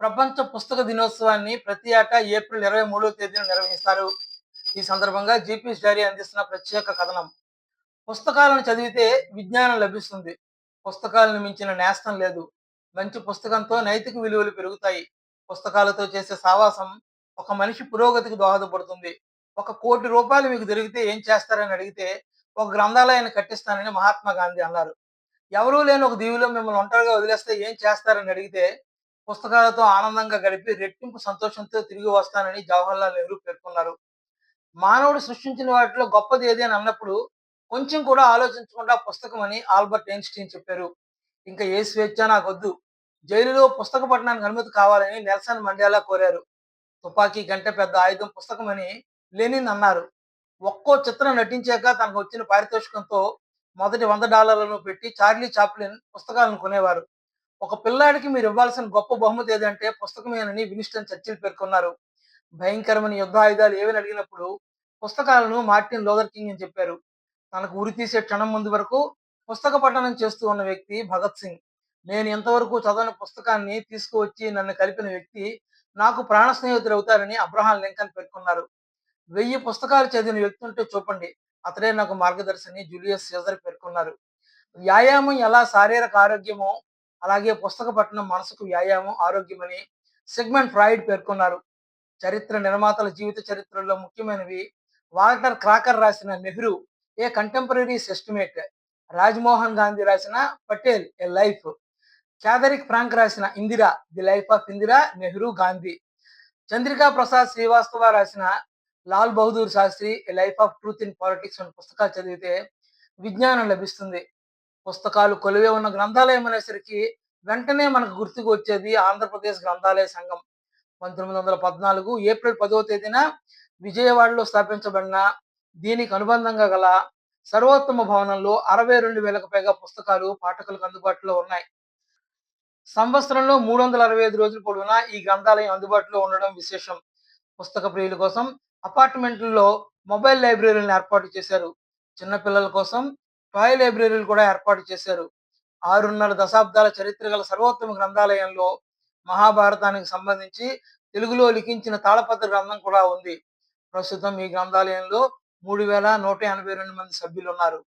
ప్రపంచ పుస్తక దినోత్సవాన్ని ప్రతి ఏటా ఏప్రిల్ ఇరవై మూడవ తేదీన నిర్వహిస్తారు. ఈ సందర్భంగా జీపీఎస్ డైరీ అందిస్తున్న ప్రత్యేక కథనం. పుస్తకాలను చదివితే విజ్ఞానం లభిస్తుంది. పుస్తకాలను మించిన నేస్తం లేదు. మంచి పుస్తకంతో నైతిక విలువలు పెరుగుతాయి. పుస్తకాలతో చేసే సావాసం ఒక మనిషి పురోగతికి దోహదపడుతుంది. ఒక కోటి రూపాయలు మీకు దొరికితే ఏం చేస్తారని అడిగితే ఒక గ్రంథాలయాన్ని కట్టిస్తానని మహాత్మా గాంధీ అన్నారు. ఎవరూ లేని ఒక దీవిలో మిమ్మల్ని ఒంటరిగా వదిలేస్తే ఏం చేస్తారని అడిగితే పుస్తకాలతో ఆనందంగా గడిపి రెట్టింపు సంతోషంతో తిరిగి వస్తానని జవహర్లాల్ నెహ్రూ పేర్కొన్నారు. మానవుడు సృష్టించిన వాటిలో గొప్పది ఏది అని అన్నప్పుడు కొంచెం కూడా ఆలోచించకుండా పుస్తకం అని ఆల్బర్ట్ ఐన్స్టీన్ చెప్పారు. ఇంకా ఏ స్వేచ్ఛ నాకొద్దు. జైలులో పుస్తక పఠనానికి అనుమతి కావాలని నెల్సన్ మండేలా కోరారు. తుపాకీ గంట పెద్ద ఆయుధం పుస్తకమని లెనిన్ అన్నారు. ఒక్కో చిత్రం నటించాక తనకు వచ్చిన పారితోషికంతో మొదటి వంద డాలర్లను పెట్టి చార్లీ చాప్లిన్ పుస్తకాలను కొనేవారు. ఒక పిల్లాడికి మీరు ఇవ్వాల్సిన గొప్ప బహుమతి ఏదంటే పుస్తకమేనని వినిస్టన్ చర్చిల్ పేర్కొన్నారు. భయంకరమైన యుద్ధ ఆయుధాలు ఏవని అడిగినప్పుడు పుస్తకాలను మార్టిన్ లోదర్ కింగ్ అని చెప్పారు. తనకు ఉరి తీసే క్షణం ముందు వరకు పుస్తక పఠనం చేస్తూ ఉన్న వ్యక్తి భగత్ సింగ్. నేను ఎంతవరకు చదవని పుస్తకాన్ని తీసుకువచ్చి నన్ను కలిపిన వ్యక్తి నాకు ప్రాణ స్నేహితుడు అవుతారని అబ్రహాం లింకన్ పేర్కొన్నారు. వెయ్యి పుస్తకాలు చదివిన వ్యక్తి ఉంటే చూపండి. అతడే నాకు మార్గదర్శిని జూలియస్ సీజర్ పేర్కొన్నారు. వ్యాయామం ఎలా శారీరక ఆరోగ్యమో అలాగే పుస్తక పఠనం మనసుకు వ్యాయామం ఆరోగ్యమని సెగ్మెంట్ ఫ్రాయిడ్ పేర్కొన్నారు. చరిత్ర నిర్మాతల జీవిత చరిత్రలో ముఖ్యమైనవి. వాల్టర్ క్రాకర్ రాసిన Nehru a contemporary estimate Rajmohan Gandhi రాసిన Patel a life? Katherine Frank రాసిన Indira the life of Indira Nehru Gandhi. Chandrika Prasad Srivastava రాసిన Lal Bahadur Shastri a life of truth in politics అనే పుస్తకాలు చదివితే విజ్ఞానం లభిస్తుంది. పుస్తకాలు కొలువే ఉన్న గ్రంథాలయం అనేసరికి వెంటనే మనకు గుర్తుకు వచ్చేది ఆంధ్రప్రదేశ్ గ్రంథాలయ సంఘం. పంతొమ్మిది వందల పద్నాలుగు ఏప్రిల్ పదవ తేదీన విజయవాడలో స్థాపించబడిన దీనికి అనుబంధంగా గల సర్వోత్తమ భవనంలో అరవై రెండు వేలకు పైగా పుస్తకాలు పాఠకులకు అందుబాటులో ఉన్నాయి. సంవత్సరంలో మూడు వందల అరవై ఐదు రోజులు పొడవునా ఈ గ్రంథాలయం అందుబాటులో ఉండడం విశేషం. పుస్తక ప్రియుల కోసం అపార్ట్మెంట్లలో మొబైల్ లైబ్రరీలను ఏర్పాటు చేశారు. చిన్నపిల్లల కోసం టాయ్ లైబ్రరీలు కూడా ఏర్పాటు చేశారు. ఆరున్నర దశాబ్దాల చరిత్ర గల సర్వోత్తమ గ్రంథాలయంలో మహాభారతానికి సంబంధించి తెలుగులో లిఖించిన తాళపత్ర గ్రంథం కూడా ఉంది. ప్రస్తుతం ఈ గ్రంథాలయంలో మూడు వేల నూట ఎనభై రెండు మంది సభ్యులు ఉన్నారు.